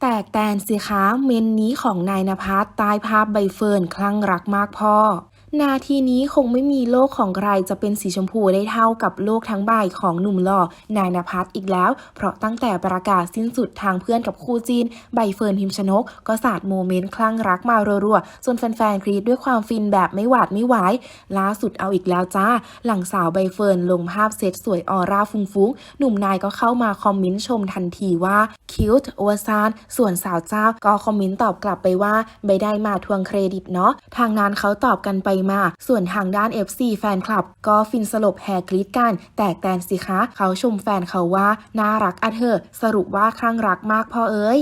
แตกแตนสิคะเมนนี้ของนายนภัสใต้ภาพใบเฟิร์นคลั่งรักมากพ่อ นาทีนี้คงไม่มีโลกของใครจะเป็นสีชมพูได้เท่ากับโลกทั้งใบของหนุ่มหล่อนายนภัสอีกแล้ว เพราะตั้งแต่ประกาศสิ้นสุดทางเพื่อนกับคู่จีน ใบเฟิร์นพิมชนก ก็สาดโมเมนต์คลั่งรักมารัวๆจนแฟนๆกรีดด้วยความฟินแบบไม่หวาดไม่ไหวล่าสุดเอาอีกแล้วจ้า หลังสาวใบเฟิร์นลงภาพเซตสวยออร่าฟุ้งๆหนุ่มนายก็เข้ามาคอมเมนต์ชมทันทีว่าคิวต์อวซานส่วนสาวเจ้าก็คอมเมนต์ตอบกลับไปว่าไม่ได้มาทวงเครดิตเนาะทางนั้นเขาตอบกันไปมา ส่วนทางด้าน FC แฟนคลับ ก็ฟินสลบแฮกรีดกัน แตกแตนสิคะ เขาชมแฟนเขาว่า น่ารักอะเธอ สรุปว่าคลั่งรักมากพ่อเอ้ย